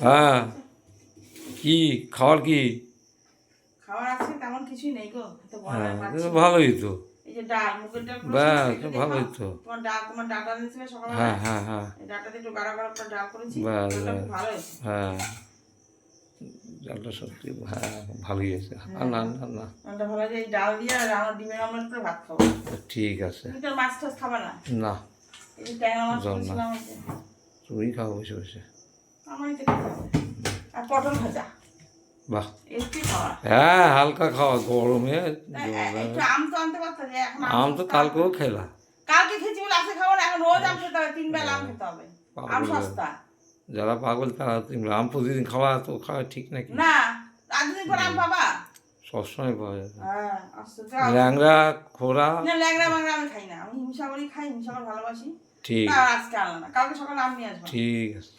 হ্যাঁ। কি খাওয়ার কি? আছে তেমন কিছুই নেই গো। হ্যাঁ ভালোই তো। ব্যাস, ভালোই তো। তোমার ডাল তোমার ডাটা হ্যাঁ হ্যাঁ হ্যাঁ। হ্যাঁ। ডালটা সত্যি হ্যাঁ ভালোই আছে আর না না না। ডাল দিয়ে আর আমার ডিমের অমলেট করে ভাত খাব। ঠিক আছে। মাছ টাছ খাবে না? না। তুমি খাও বসে বসে। আমারই তো আর পটল ভাজা। বাহ। হ্যাঁ হালকা খাওয়া গরমে আম তো। কালকেও খেলা। কালকে খেয়েছি বলে আজকে খাব না এখন রোজ আম খেতে হবে তিন বেলা আম খেতে হবে। আম সস্তা। যারা পাগল তারা আম প্রতিদিন খাওয়া তো খাওয়া ঠিক নাকি? না আর দুদিন পর আম পাবা? সবসময় পাওয়া যাবে হ্যাঁ ল্যাংড়া খোরা না ল্যাংড়া ম্যাংড়া আমি খাই না। আমি হিমসাগরই খাই হিমসাগর ভালোবাসি। ঠিক। আজকে আনলাম না কালকে সকালে আম নিয়ে আসব। ঠিক আছে।